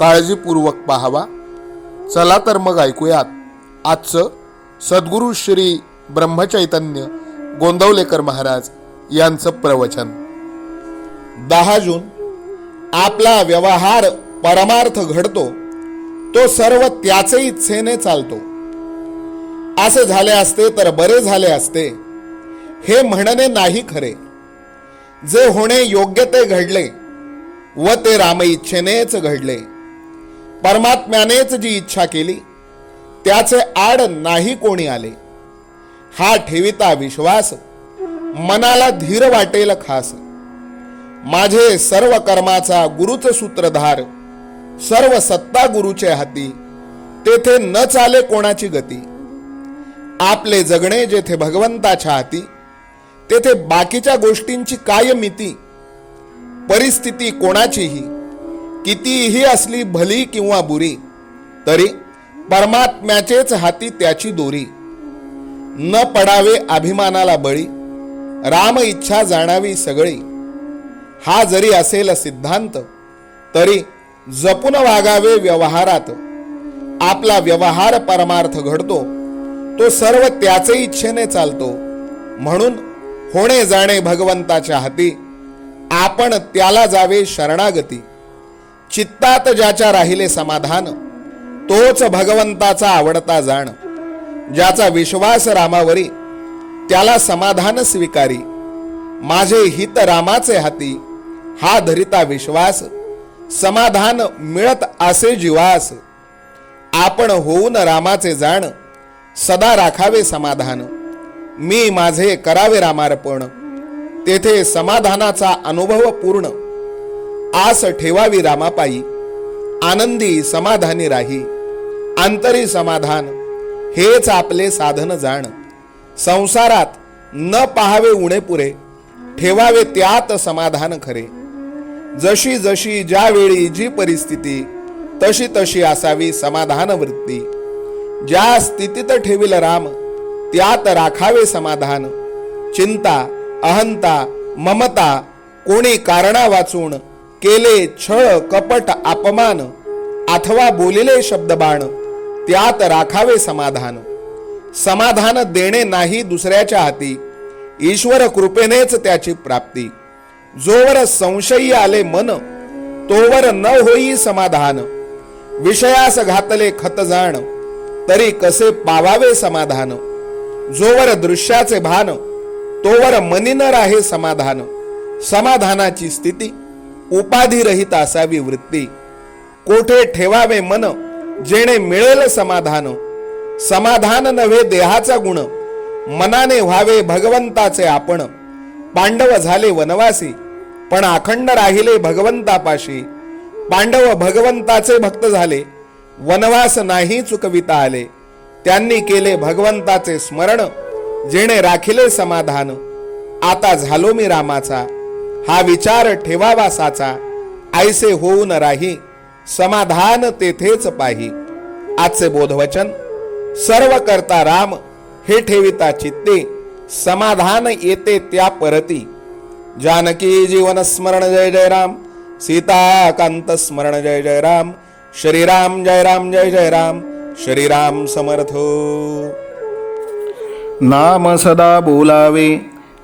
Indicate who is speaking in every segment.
Speaker 1: काळजीपूर्वक पाहावा. चला तर मग ऐकूयात. आजचं सद्गुरू श्री ब्रह्मचैतन्य गोंदवलेकर महाराज यांचं प्रवचन. दहा जून आपला व्यवहार परमार्थ घडतो तो सर्व त्याचे इच्छेने चालतो. असे झाले असते तर बरे झाले असते हे म्हणणे नाही खरे. जे होणे योग्य ते घडले व ते राम इच्छेनेच घडले. परमात्म्यानेच जी इच्छा केली त्याचे आड नाही कोणी आले. हा ठेविता विश्वास मनाला धीर वाटेल खास. माझे सर्व कर्माचा गुरुच सूत्रधार सर्व सत्ता गुरुचे हाती तेथे न चाले कोणाची गती. आपले जगणे जेथे भगवंताच्या हाती तेथे बाकीच्या गोष्टींची काय मिती परिस्थिती कोणाचीही कितीही असली भली किंवा बुरी तरी परमात्म्याचेच हाती त्याची दोरी. न पडावे अभिमानाला बळी राम इच्छा जाणावी सगळी. हा जरी असेल सिद्धांत तरी जपून वागावे व्यवहारात. आपला व्यवहार परमार्थ घडतो तो सर्व त्याचे इच्छेने चालतो. म्हणून होणे जाणे भगवंताच्या हाती आपण त्याला जावे शरणागती. चित्तात ज्याच्या राहिले समाधान तोच भगवंताचा आवडता जाण. ज्याचा विश्वास रामावरी त्याला समाधान स्वीकारी. माझे हित रामाचे हाती हा धरिता विश्वास समाधान मिळत असे जीवास. आपण होऊन रामाचे जाण सदा राखावे समाधान. मी माझे करावे रामार्पण. तेथे समाधानाचा अनुभव पूर्ण. आस ठेवावी रामापायी. आनंदी समाधानी राही. आंतरी समाधान हेच आपले साधन जाण. संसारात न पाहावे उणे पुरे ठेवावे त्यात समाधान खरे. जशी जशी ज्यावेळी जी परिस्थिती तशी तशी असावी समाधान वृत्ती. ज्या स्थितीत ठेविल राम त्यात राखावे समाधान. चिंता अहंता ममता कोणी कारणा वाचून केले छळ कपट अपमान अथवा बोलिले शब्दबाण त्यात राखावे समाधान. समाधान देणे नाही दुसऱ्याच्या हाती ईश्वर कृपेनेच त्याची प्राप्ती. जोवर संशयी आले मन तोवर न होई समाधान. विषयास घातले खत जाण तरी कसे पावावे समाधान? जोवर दृश्याचे भान तोवर मनी न राहे समाधान. समाधानाची स्थिती उपाधिरहित असावी वृत्ती. कोठे ठेवावे मन जेणे मिळेल समाधान. समाधान नव्हे देहाचा गुण मनाने व्हावे भगवंताचे आपण. पांडव झाले वनवासी पण अखंड राहिले भगवंतापाशी. पांडव भगवंताचे भक्त झाले वनवास नाही चुकविता आले. त्यांनी केले भगवंताचे स्मरण जेणे राखिले समाधान. आता झालो मी रामाचा. हा विचार ठेवावा साचा. ऐसे होऊन राही. समाधान तेथेच पाही. आजचे बोधवचन सर्व करता राम हे ठेविता चित्ते. समाधान येते त्या परती. जानकी जीवन स्मरण जय जय राम. सीताकांत स्मरण जय जय राम. श्रीराम जय राम जय जय राम. श्रीराम समर्थ.
Speaker 2: नाम सदा बोलावे.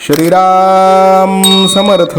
Speaker 2: श्रीराम समर्थ।